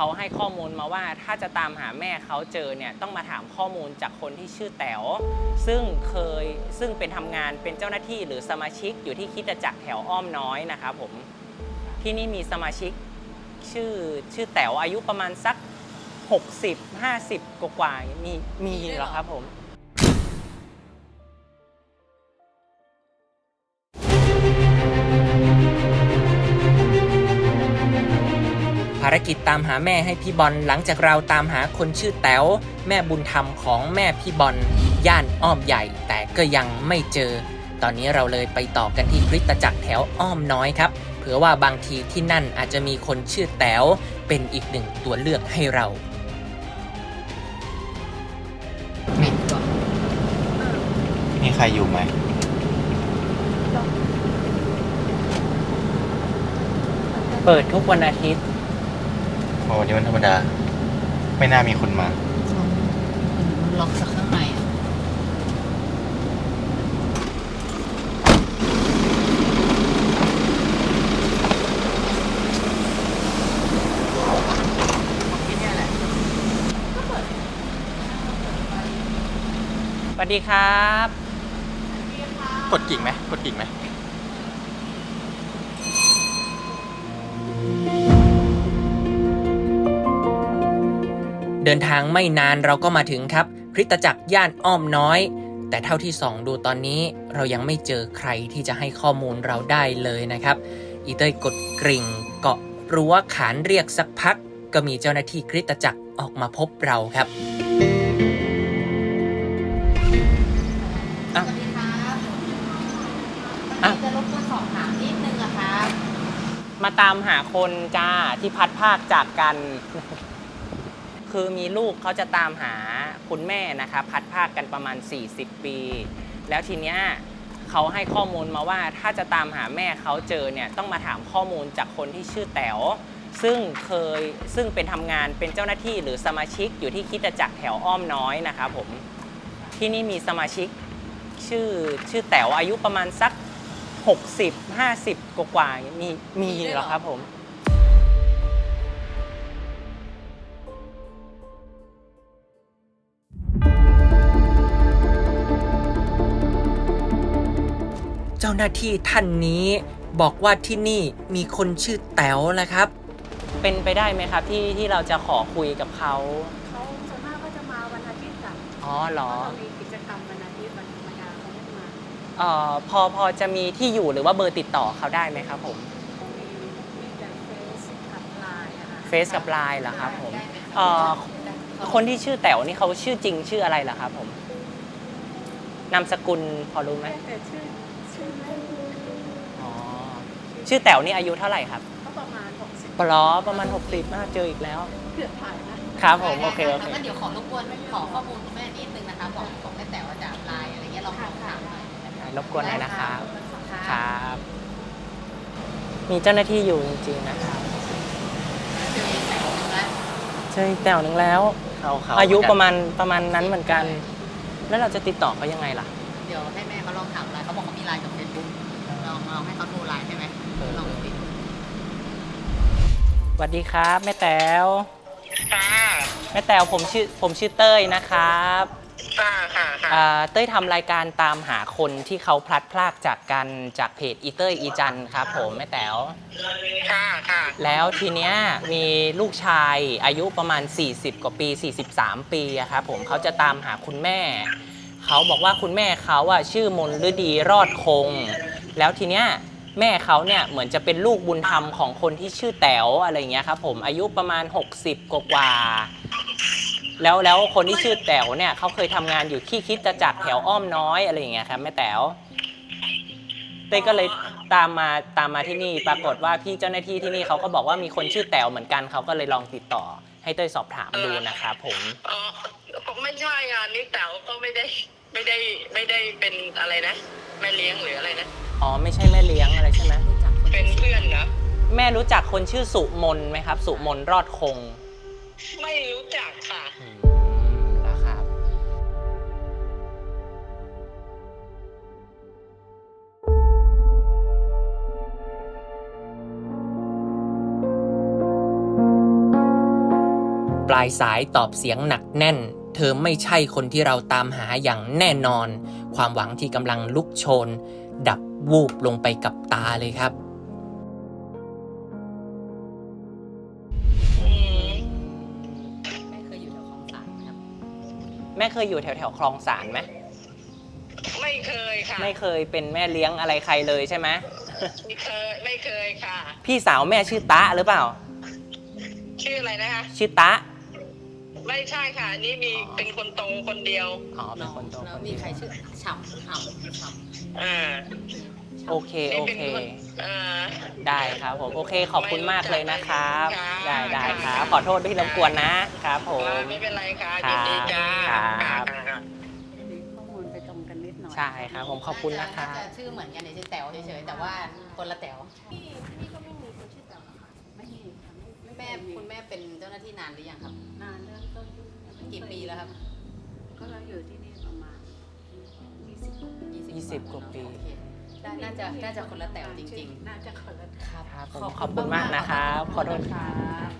เขาให้ข้อมูลมาว่าถ้าจะตามหาแม่เขาเจอเนี่ยต้องมาถามข้อมูลจากคนที่ชื่อแต๋วซึ่งเคยซึ่งเป็นทำงานเป็นเจ้าหน้าที่หรือสมาชิกอยู่ที่คิดจักรแถวอ้อมน้อยนะครับผมที่นี่มีสมาชิกชื่อชื่อแต๋วอายุประมาณสัก 60 50 กว่าๆมีมีเหรอครับผมารกิจตามหาแม่ให้พี่บอลหลังจากเราตามหาคนชื่อแต๋วแม่บุญธรรมของแม่พี่บอลย่านอ้อมใหญ่ แต่ก็ยังไม่เจอ ตอนนี้เราเลยไปต่อกันที่คริสตจักรแถวอ้อมน้อยครับเผื่อว่าบางทีที่นั่นอาจจะมีคนชื่อแต๋วเป็นอีกหนึ่งตัวเลือกให้เรามีใครอยู่ไหม เปิดทุกวันอาทิตย์ โอ้วันนี้วันธรรมดา ไม่น่ามีคนมา มันล็อกจากข้างในอะสวัสดีครับ กดกิ่งไหมกดกิ่งไหม เดินทางไม่นานเราก็มาถึงครับคริสตจักรย่านอ้อมน้อย แต่เท่าที่ส่องดูตอนนี้เรายังไม่เจอใครที่จะให้ข้อมูลเราได้เลยนะครับ อีเต้ยกดกริ่ง เกาะรั้วขานเรียกสักพัก ก็มีเจ้าหน้าที่คริสตจักรออกมาพบเราครับสวัสดีครับอะ จะรบกวนสอบถามนิดนึงอะครับ มาตามหาคนจ้าที่พัดภาคจากกัน คือมีลูกเขาจะตามหาคุณแม่นะครับพัดภาคกันประมาณ 40 ปี แล้วทีเนี้ยเขาให้ข้อมูลมาว่าถ้าจะตามหาแม่เขาเจอเนี่ยต้องมาถามข้อมูลจากคนที่ชื่อแต๋วซึ่งเคยซึ่งเป็นทำงานเป็นเจ้าหน้าที่หรือสมาชิกอยู่ที่คิดจักรแถวอ้อมน้อยนะครับผมที่นี่มีสมาชิกชื่อชื่อแต๋วอายุประมาณสัก 60 50 กว่าๆมีมีเหรอครับผม จ้าหน้าที่ท่านนี้ บอกว่าที่นี่มีคนชื่อแต๋วแหละครับ เป็นไปได้ไหมครับที่ที่เราจะขอคุยกับเขาเขาส่วนมากก็จะมาวันอาทิตย์ค่ะอ๋อเหรอเพราะเรามีกิจกรรมวันอาทิตย์วันธรรมดาเขาไม่มาเอ่อพอพอจะมีที่อยู่หรือว่าเบอร์ติดต่อเขาได้ไหมครับผม มีมีแต่เฟซกับไลน์อะค่ะเฟซกับไลน์เหรอครับผมเอ่อคนที่ชื่อแต๋วนี่เขาชื่อจริงชื่ออะไรเหรอครับผม นามสกุลพอรู้ไหม แต่ชื่อชื่อเล่นอ๋อ ชื่อแต๋วนี่อายุเท่าไหร่ครับเขาประมาณ60ปลอประมาณ 60น่าเจออีกแล้ว เกือบถ่ายนะครับผมโอเคโอเคงั้นเดี๋ยวขอรบกวนขอข้อมูลคุณแม่นิดนึงนะคะบอกของแม่แต่ว่าจากไลน์อะไรเงี้ยลองลองถามหน่อยนะคะรบกวนหน่อยนะครับค่ะครับ มีเจ้าหน้าที่อยู่จริงๆนะครับเจอแต่งแล้วเจออีกแต๋วหนึ่งแล้วเขาเขาอายุประมาณประมาณนั้นเหมือนกัน แล้วเราจะติดต่อเขายังไงล่ะ เดี๋ยวให้แม่เขาลองถามไลน์เขาบอกเขามีไลน์กับเฟซบุ๊กลองลองให้เขาดูไลน์ใช่ไหมเออ ลองดูดิสวัสดีครับแม่แต๋วค่ะ แม่แต๋วผมชื่อผมชื่อเต้ยนะครับค่ะค่ะค่ะอ่าเต้ยทำรายการตามหาคนที่เขาพลัดพรากจากกันจากเพจอีเต้ยอีจันครับ ผมแม่แต๋วค่ะค่ะแล้วทีเนี้ยมีลูกชายอายุประมาณ 40 กว่าปี 43 ปีอะครับผมเขาจะตามหาคุณแม่ เขาบอกว่าคุณแม่เขาอะชื่อมนฤดีรอดคง แล้วทีเนี้ย แม่เขาเนี่ยเหมือนจะเป็นลูกบุญธรรมของคนที่ชื่อแต๋วอะไรเงี้ยครับผมอายุประมาณ 60 กว่ากว่า แล้วแล้วคนที่ชื่อแต๋วเนี่ยเขาเคยทำงานอยู่ที่คิดจะจักแถวอ้อมน้อยอะไรอย่างเงี้ยครับแม่แต๋วเต้ก็เลยตามมาตามมาที่นี่ปรากฏว่าพี่เจ้าหน้าที่ที่นี่เขาก็บอกว่ามีคนชื่อแต๋วเหมือนกันเขาก็เลยลองติดต่อ ให้เต้ยสอบถามดูนะครับผมอ๋อผมไม่ใช่อะนี่แต๋วก็ไม่ได้ไม่ได้ไม่ได้เป็นอะไรนะแม่เลี้ยงหรืออะไรนะ อ๋อไม่ใช่แม่เลี้ยงอะไรใช่ไหมเป็นเพื่อนเหรอแม่รู้จักคนชื่อสุมนไหมครับ สุมนรอดคง ไม่รู้จักค่ะอืมนะครับปลายสายตอบเสียงหนักแน่น เธอไม่ใช่คนที่เราตามหาอย่างแน่นอน ความหวังที่กำลังลุกโชน ดับวูบลงไปกับตาเลยครับอืมแม่เคยอยู่แถวคลองสานไหมครับ แม่เคยอยู่แถวแถวๆคลองสารไหมไม่เคยค่ะ ไม่เคยเป็นแม่เลี้ยงอะไรใครเลยใช่ไหมไม่เคยไม่เคยค่ะ พี่สาวแม่ชื่อตะหรือเปล่า ชื่ออะไรนะคะ ชื่อตะไม่ใช่ค่ะนี่มีเป็นคนโตคนเดียว อ๋อเป็นคนโตแล้วคนมีเดียวใครชื่อฉ่ำฉ่ำฉ่ำ อ่าโอเคนี่โอเป็นเคคนอ่าได้ครับผม โอเค ขอบคุณมากเลยนะครับค่ะได้ได้คค่ะ รับขอโทษที่รบกวนนะครับผมอ่าไม่เป็นไรค่ะครับยินดีจ้าครับ ค่ะมีข้อมูลไปตรงกันนิดหน่อย ใช่ครับผมขอบคุณนะครับาจชื่อเหมือนกันในชื่อแต๋วเฉยๆแต่ว่าคนละแต๋วที่นี่ก็ไม่มีคนชื่อแต๋วหรอกค่ะไม่มีค่ะไม่แม่เคยคุณแม่เป็นเจ้าหน้าที่นานหรือยังครับ นานเริ่มต้นกี่ปีแล้วครับ ก็เราอยู่ที่นี่ประมาณ 20ยี่สิบกว่าปีโอเคได้น่าจะน่าจะคนละแต๋วจริงน่าจะคนละๆครับครับผมขอบคุณมากนะครับขอโทษครับ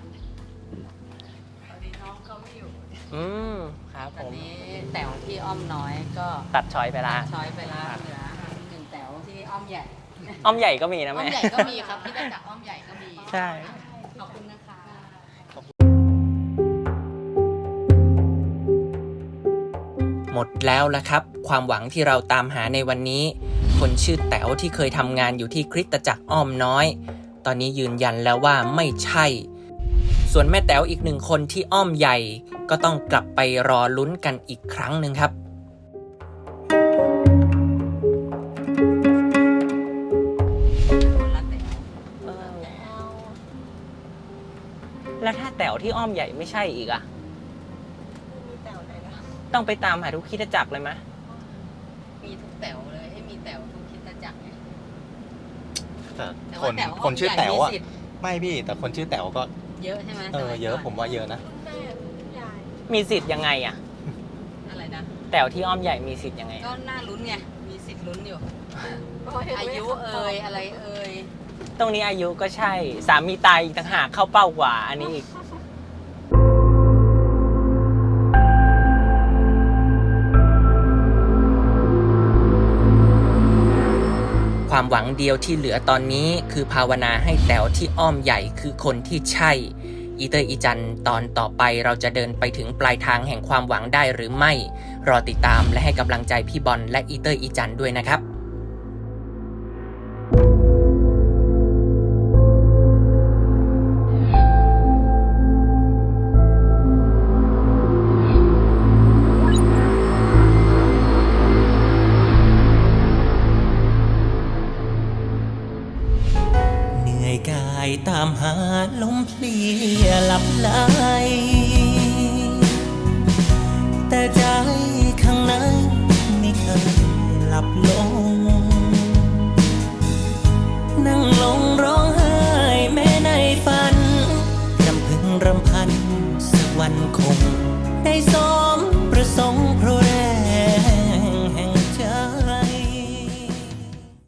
ตอนนี้น้องเขาไม่อยู่ อืมครับตผอนมนี้แต๋วที่อ้อมน้อยก็ตัดชอยไปละช้อยไปแล้วเหลือหนึ่งแต๋วที่อ้อมใหญ่ อ้อมใหญ่ก็มีนะอ้อแม่มใหญ่ก็มีครับ ที่ได้จากอ้อมใหญ่ก็มี ใช่ ขอบคุณ มดแล้วละครับ ความหวังที่เราตามหาในวันนี้ คนชื่อแต๋วที่เคยทำงานอยู่ที่คริสตจักรอ้อมน้อย ตอนนี้ยืนยันแล้วว่าไม่ใช่ ส่วนแม่แต๋วอีกหนึ่งคนที่อ้อมใหญ่ ก็ต้องกลับไปรอลุ้นกันอีกครั้งหนึ่งครับแล้วถ้าแต๋วที่อ้อมใหญ่ไม่ใช่อีกอะ มีแต๋วไหนล่ะ ต้องไปตามหาทุกคริดจักรเลยไหมมีทุกแต๋วเลยให้มีแต๋วทุกคริดจักรไงแต่แต่คว่านแต๋วคนชื่อแต๋วอะ มีสิทธิ์ไม่พี่ แต่คนชื่อแต๋วก็เยอะใช่ไหมเออสมัเยอะก่นผมว่าเยอะนะ คุณแม่คุณยายมีสิทธิ์ยังไงอะอะไรนะ แต๋วที่อ้อมใหญ่มีสิทธิ์ยังไงก็อะน่าลุ้นไง มีสิทธิ์ลุ้นอยู่เพราะเห็นอาเลขยุคำตเอ่บยอะไรเอ่ยตรงนี้อายุก็ใช่ สามีตายอีกต่างหากเข้าเป้ากว่า อันนี้อีก ความหวังเดียวที่เหลือตอนนี้คือภาวนาให้แต๋วที่อ้อมใหญ่คือคนที่ใช่ อีเตอร์อีจันตอนต่อไปเราจะเดินไปถึงปลายทางแห่งความหวังได้หรือไม่ รอติดตามและให้กำลังใจพี่บอลและอีเตอร์อีจันด้วยนะครับ ตามหาลมเพลียหลับไหลแต่ใจข้างในไม่เคยหลับลงนั่ง